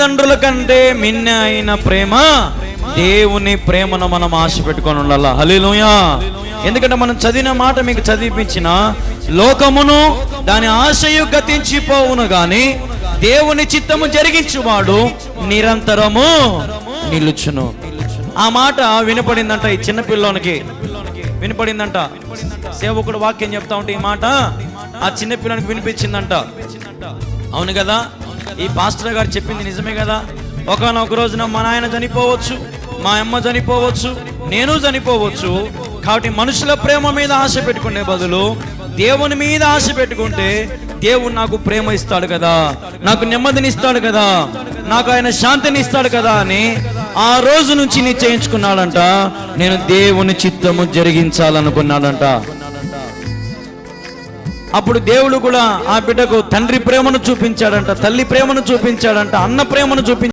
తల్లిదండ్రుల కంటే మిన్న అయిన ప్రేమ దేవుని ప్రేమను మనం ఆశ పెట్టుకొని ఉండాల? హలీలుయా ఎందుకంటే మనం చదివిన మాట మీకు చదివించిన లోకమును దాని ఆశయు గతించిపోవును గాని దేవుని చిత్తము జరిగించువాడు నిరంతరము నిలుచును. ఆ మాట వినపడిందంట ఈ చిన్నపిల్లోనికి వినపడిందంట. సేవకుడు వాక్యం చెప్తా ఉంటే ఈ మాట ఆ చిన్న పిల్లోనికి వినిపించిందంట. అవును కదా? ఈ పాస్టర్ గారు చెప్పింది నిజమే కదా. ఒకనొక రోజున మా నాయన చనిపోవచ్చు మా అమ్మ చనిపోవచ్చు నేను చనిపోవచ్చు. కాబట్టి మనుషుల ప్రేమ మీద ఆశ పెట్టుకునే బదులు దేవుని మీద ఆశ పెట్టుకుంటే దేవుడు నాకు ప్రేమ ఇస్తాడు కదా. నాకు నెమ్మదిని ఇస్తాడు కదా. నాకు ఆయన శాంతిని ఇస్తాడు కదా అని ఆ రోజు నుంచి నిశ్చయించుకున్నాడంట. నేను దేవుని చిత్తము జరిగించాలనుకున్నాడంట. అప్పుడు దేవుడు కూడా ఆ బిడ్డకు తండ్రి ప్రేమను చూపించాడంట తల్లి ప్రేమను చూపించాడంట అన్న ప్రేమను చూపించాడు